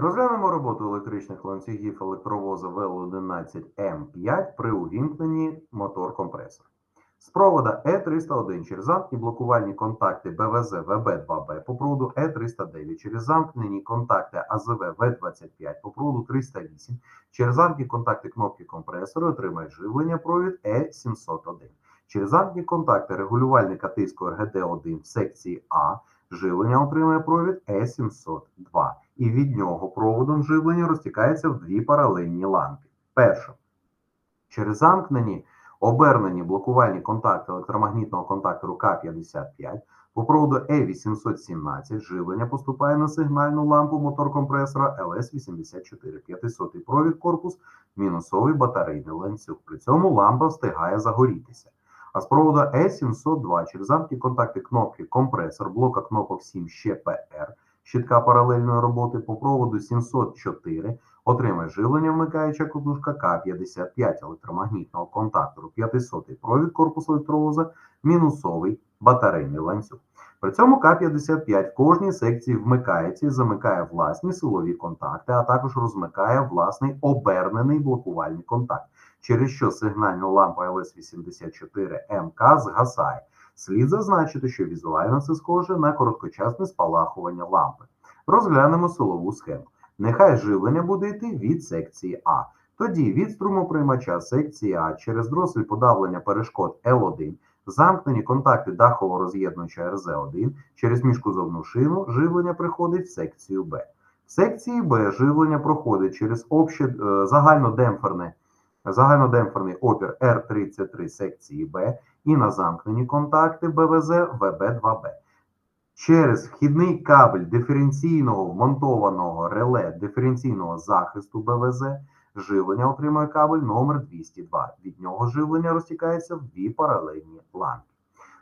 Розглянемо роботу електричних ланцюгів електровоза ВЛ11М5 при увімкненні мотор-компресор. З провода Е301 через замкнені блокувальні контакти БВЗ ВБ2Б по проводу Е309 через замкнені контакти АЗВ В25 по проводу 308 через замкнені контакти кнопки компресора отримає живлення провід Е701. Через замкнені контакти регулювальника тиску РГД1 в секції А живлення отримує провід Е702 і від нього проводом живлення розтікається в дві паралельні ланки. Перше. Через замкнені обернені блокувальні контакти електромагнітного контактору К55 по проводу Е817 живлення поступає на сигнальну лампу мотор-компресора ЛС84 500 провід корпус мінусовий батарейний ланцюг. При цьому лампа встигає загорітися. З проводу Е702 через замкні контакти кнопки компресор блока кнопок 7 ще ПР щитка паралельної роботи по проводу 704 отримає живлення вмикаюча кутушка К55 електромагнітного контактору. 500 провід корпусу електровоза мінусовий батарейний ланцюг. При цьому К55 в кожній секції вмикається і замикає власні силові контакти, а також розмикає власний обернений блокувальний контакт, через що сигнальна лампа ЛС84МК згасає. Слід зазначити, що візуально це схоже на короткочасне спалахування лампи. Розглянемо силову схему. Нехай живлення буде йти від секції А. Тоді від струмоприймача секції А через дросель подавлення перешкод L1, замкнені контакти дахово роз'єднуюча РЗ1, через міжкузовну шину живлення приходить в секцію Б. В секції Б живлення проходить через обще, е, загальнодемпферне, загальнодемпферний опір R33 секції Б і на замкнені контакти БВЗ ВБ2Б. Через вхідний кабель диференційного вмонтованого реле диференційного захисту БВЗ живлення отримує кабель номер 202. Від нього живлення розтікається в дві паралельні ланки.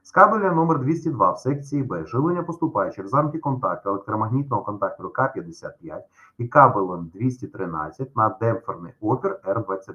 З кабеля номер 202 в секції Б живлення поступає через замки контакту електромагнітного контактору К55 і кабелем 213 на демпферний опір Р22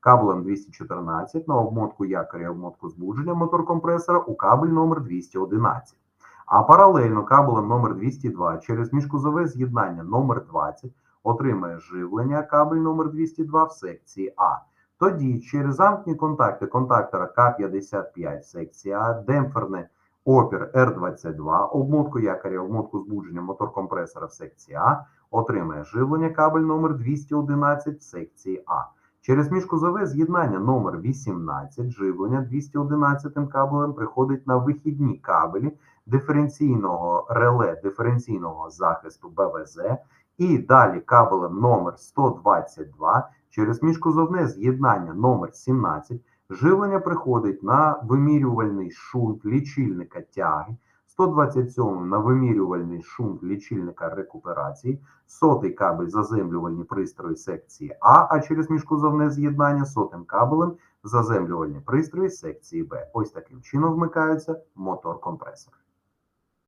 кабелем 214 на обмотку якоря і обмотку збудження мотор-компресора у кабель номер 211 а паралельно кабелем номер 202 через міжкузове з'єднання номер 20 отримає живлення кабель номер 202 в секції А. Тоді через замкні контакти контактора К55 секція А, демпферне опір Р22, обмотку якоря, обмотку збудження мотор-компресора в секції А, отримає живлення кабель номер 211 в секції А. Через міжкузове з'єднання номер 18 живлення 211 кабелем приходить на вихідні кабелі диференційного реле диференційного захисту БВЗ і далі кабелем номер 122 через міжкузовне з'єднання номер 17 живлення приходить на вимірювальний шунт лічильника тяги, 127 на вимірювальний шунт лічильника рекуперації, сотий кабель заземлювальні пристрої секції А, а через міжкузовне з'єднання сотим кабелем заземлювальні пристрої секції Б. Ось таким чином вмикаються мотор-компресор.